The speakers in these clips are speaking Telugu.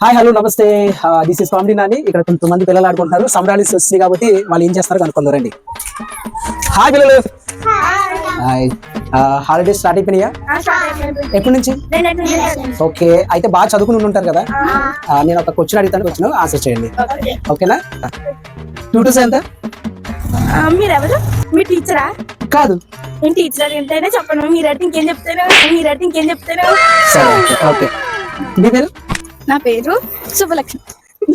హాయ్ హలో నమస్తే. దిస్ ఇస్ కామెడీ నాని ఇక్కడ కొంతమంది పిల్లలు ఆడుకుంటున్నారు. సంబరాలు వస్తుంది కాబట్టి వాళ్ళు ఏం చేస్తారు కనుక్కుందాం రండి. హాయ్ పిల్లలు. హాయ్. హాలిడేస్ స్టార్ట్ అయిపోయినాయా? ఎప్పటి నుంచి? ఓకే. అయితే బాగా చదువుకుని ఉంటారు కదా? నేను ఒక క్వశ్చన్ అడుగుతాను క్వశ్చన్ ఆన్సర్ చేయండి. ఓకేనా? టూ టూ ఎంత మీరెవరు? మీ టీచరా కాదు. నేను టీచర్ ఏంటైనా చెప్పను. మీరు అడిగితే ఇంకేం చెప్తాను మీరు అడిగితే ఇంకేం చెప్తాను ఓకే. పేరు? నా పేరు శుభలక్ష్మి.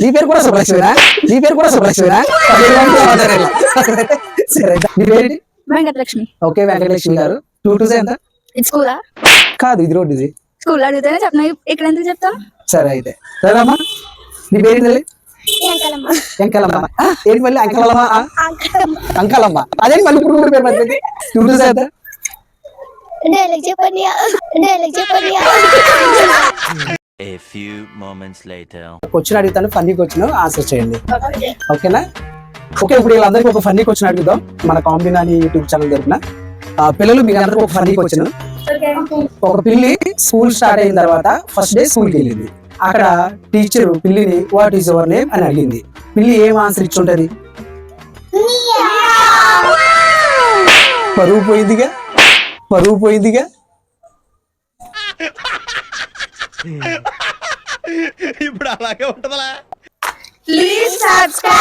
నీ పేరు కూడా సుభలక్ష్మిరా నీ పేరు కూడా సుభలక్ష్మిరా సరే నీ పేరు వెంకటలక్ష్మి. ఓకే వెంకటలక్ష్మి గారు. టూ టూ ఎంత? ఇది స్కూలా? కాదు ఇది రోడ్ ఇది స్కూల్ అడిగితేనే చెప్పను? ఇక్కడ ఎందుకు చెప్తాను సరే అయితే. సరేమ్మా నీ పేరు తల్లి? ఎంకలమ్మ ఆ, ఏంటి మళ్ళీ అంకలమ్మ? ఆ? అంకలమ్మ. అదే మళ్ళీ ఇప్పుడు కూడా పేరు మర్చిపోయింది టూ టూ ఎంత? డైలాగ్ చెప్పండి డైలాగ్ చెప్పండి moments later. క్వశ్చన్ అడుగుతాను ఫన్నీ క్వశ్చన్ ఆన్సర్ చేయండి. ఓకేనా ఓకే ఇప్పుడు వీళ్ళందరికీ ఒక ఫన్నీ క్వశ్చన్ అడుగుదాం. మన కామెడీ అని యూట్యూబ్ ఛానల్ తరపున. ఆ, పిల్లలు మీకు అందరికీ ఒక ఫన్నీ క్వశ్చన్ ఒక పిల్లి స్కూల్ స్టార్ట్ అయిన తర్వాత ఫస్ట్ డే స్కూల్కి వెళ్ళింది. అక్కడ టీచర్ పిల్లిని వాట్ ఈస్ యువర్ నేమ్ అని అడిగింది. పిల్లి ఏం ఆన్సర్ ఇచ్చి ఉంటది పరువు పోయిందిగా? పరువు పోయిందిగా? ఇప్పుడు అలాగే ఉంటదలా. Please subscribe